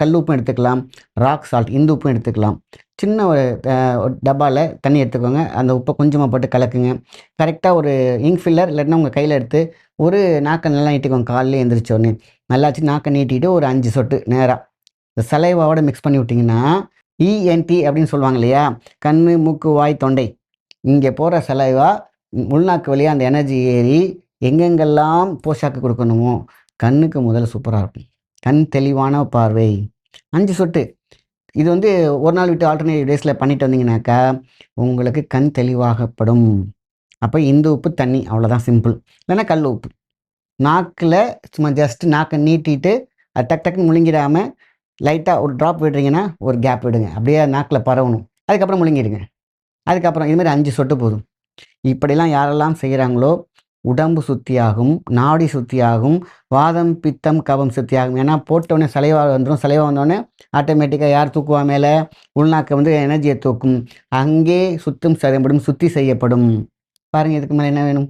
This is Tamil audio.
கல் உப்பும் எடுத்துக்கலாம் ராக் சால்ட் இந்து உப்பும் எடுத்துக்கலாம். சின்ன ஒரு டப்பாவில் தண்ணி எடுத்துக்கோங்க. அந்த உப்பை கொஞ்சமாக போட்டு கலக்குங்க. கரெக்டாக ஒரு இங்க் ஃபில்லர் இல்லைன்னா உங்கள் கையில் எடுத்து ஒரு நாக்கை நல்லா நீட்டிக்கோங்க. காலையில் எழுந்திரிச்சோடனே நல்லாச்சு நாக்கை நீட்டிட்டு ஒரு அஞ்சு சொட்டு நேராக இந்த சலைவாவோட மிக்ஸ் பண்ணி விட்டிங்கன்னா இஎன்டி அப்படின்னு சொல்லுவாங்க இல்லையா? கண் மூக்கு வாய் தொண்டை. இங்கே போகிற சலைவா உள்நாக்கு வழியாக அந்த எனர்ஜி ஏறி எங்கெங்கெல்லாம் போஷாக்கு கொடுக்கணுமோ கண்ணுக்கு முதல்ல சூப்பராக இருக்கும். கண் தெளிவான பார்வை. அஞ்சு சொட்டு. இது வந்து ஒரு நாள் விட்டு ஆல்டர்னேட்டிவ் டேஸில் பண்ணிட்டு வந்தீங்கன்னாக்கா உங்களுக்கு கண் தெளிவாகப்படும். அப்போ இந்த உப்பு தண்ணி அவ்வளோதான் சிம்பிள் இல்லைன்னா கல் உப்பு. நாக்கில் சும்மா ஜஸ்ட் நாக்கை நீட்டிட்டு அது டக் டக்குன்னு முழுங்கிடாமல் லைட்டாக ஒரு ட்ராப் விடுறீங்கன்னா ஒரு கேப் விடுங்க. அப்படியே நாக்கில் பரவணும். அதுக்கப்புறம் முழுங்கிடுங்க. அதுக்கப்புறம் இதுமாதிரி அஞ்சு சொட்டு போதும். இப்படிலாம் யாரெல்லாம் செய்கிறாங்களோ உடம்பு சுத்தியாகும் நாடி சுத்தியாகும் வாதம் பித்தம் கபம் சுத்தியாகும். ஏன்னா போட்டோடனே சலைவா வந்துடும் சலைவா வந்தோடனே ஆட்டோமேட்டிக்காக யார் தூக்குவா மேலே? உள்நாக்க வந்து எனர்ஜியை தூக்கும். அங்கே சுத்தம் செய்யப்படும் சுத்தி செய்யப்படும். பாருங்கள் இதுக்கு மேலே என்ன வேணும்?